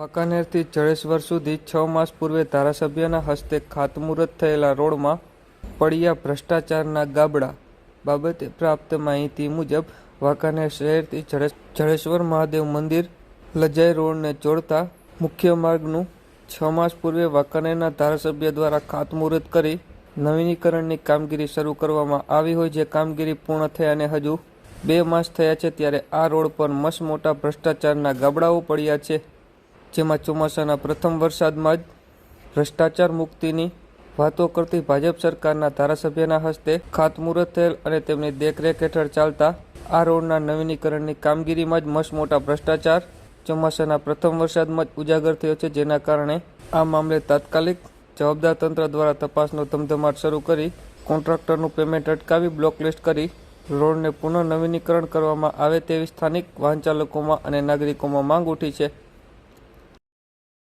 વાંકાનેરથી જળેશ્વર સુધી છ માસ પૂર્વે ધારાસભ્યના હસ્તે ખાતમુહૂર્ત થયેલા રોડમાં પડ્યા ભ્રષ્ટાચારના ગાબડા બાબતે પ્રાપ્ત માહિતી મુજબ વાંકાનેર શહેરથી જળેશ્વર મહાદેવ મંદિર લજાઈ રોડને જોડતા મુખ્ય માર્ગનું છ માસ પૂર્વે વાંકાનેરના ધારાસભ્ય દ્વારા ખાતમુહૂર્ત કરી નવીનીકરણની કામગીરી શરૂ કરવામાં આવી હોય જે કામગીરી પૂર્ણ થઈ અને હજુ બે માસ થયા છે ત્યારે આ રોડ પર મસમોટા મોટા ભ્રષ્ટાચારના ગાબડાઓ પડ્યા છે. જેમાં ચોમાસાના પ્રથમ વરસાદમાં જ ભ્રષ્ટાચાર મુક્તિની વાતો કરતી ભાજપ સરકારના ધારાસભ્યના હસ્તે ખાતમુહૂર્ત થયેલ અને તેમની દેખરેખ હેઠળ ચાલતા આ રોડના નવીનીકરણની કામગીરીમાં જ મસમોટા મોટા ભ્રષ્ટાચાર ચોમાસાના પ્રથમ વરસાદમાં જ ઉજાગર થયો છે, જેના કારણે આ મામલે તાત્કાલિક જવાબદાર તંત્ર દ્વારા તપાસનો ધમધમાટ શરૂ કરી કોન્ટ્રાક્ટરનું પેમેન્ટ અટકાવી બ્લોકલિસ્ટ કરી રોડને પુનઃ નવીનીકરણ કરવામાં આવે તેવી સ્થાનિક વાહન ચાલકોમાં અને નાગરિકોમાં માંગ ઉઠી છે.